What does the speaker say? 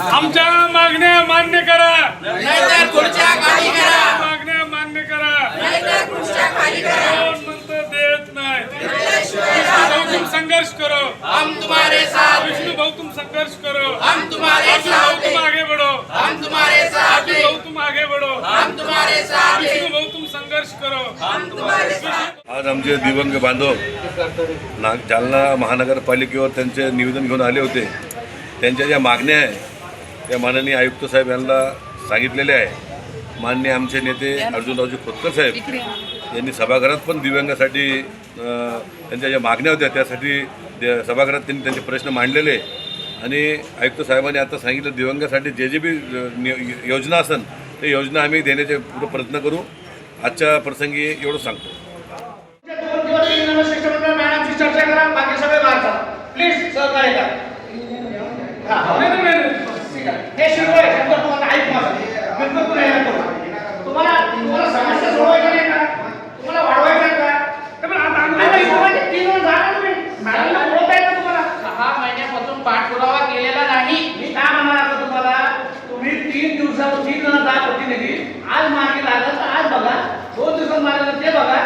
आमच्या मागण्या मान्य करा. नाहीतर खुर्च्या खाली करा. मागण्या मान्य करा. नाहीतर खुर्च्या खाली करा. कोण म्हणतं देत नाही. विष्णू भाऊ तुम संघर्ष करो. हम तुम्हारे साथ विष्णू भाऊ तुम संघर्ष करो. हम तुम्हारे भाऊ साथ तुम आगे बढ़ो. हम तुम्हारे साथ भाऊ तुम आगे बढ़ो. हम तुम्हारे साथ विष्णू भाऊ तुम संघर्ष करो. हम तुम्हारे साथ आज आमचे दिवंग बांधव नाग जालना महानगरपालिकेवर त्यांचे निवेदन घेऊन आले होते. त्यांच्या ज्या मागण्या आहे त्या माननीय आयुक्त साहेब यांना सांगितलेल्या आहे. माननीय आमचे नेते अर्जुनरावजी खोतकर साहेब यांनी सभागृहात पण दिव्यांगासाठी त्यांच्या ज्या मागण्या होत्या त्यासाठी त्या सभागृहात त्यांनी त्यांचे प्रश्न मांडलेले. आहे. आणि आयुक्त साहेबांनी आता सांगितलं दिव्यांगासाठी जे जे बी योजना असन ते योजना आम्ही देण्याचे पुढे प्रयत्न करू. आजच्या प्रसंगी एवढं सांगतो. चर्चा करा बाकी सगळे प्लीज हे शिकवाय तुम्हाला ऐक माझा बिलकुल तुम्हाला तुम्हाला समस्या नाही का? तुम्हाला वाढवायचं का? तर तीन का तुम्हाला. सहा महिन्यापासून पाठपुरावा केलेला नाही. आता तुम्हाला? तुम्ही तीन दिवसात तीन जण जात प्रतिनिधी आज मागे लागलं तर आज बघा. दोन दिवसात मागे ते बघा.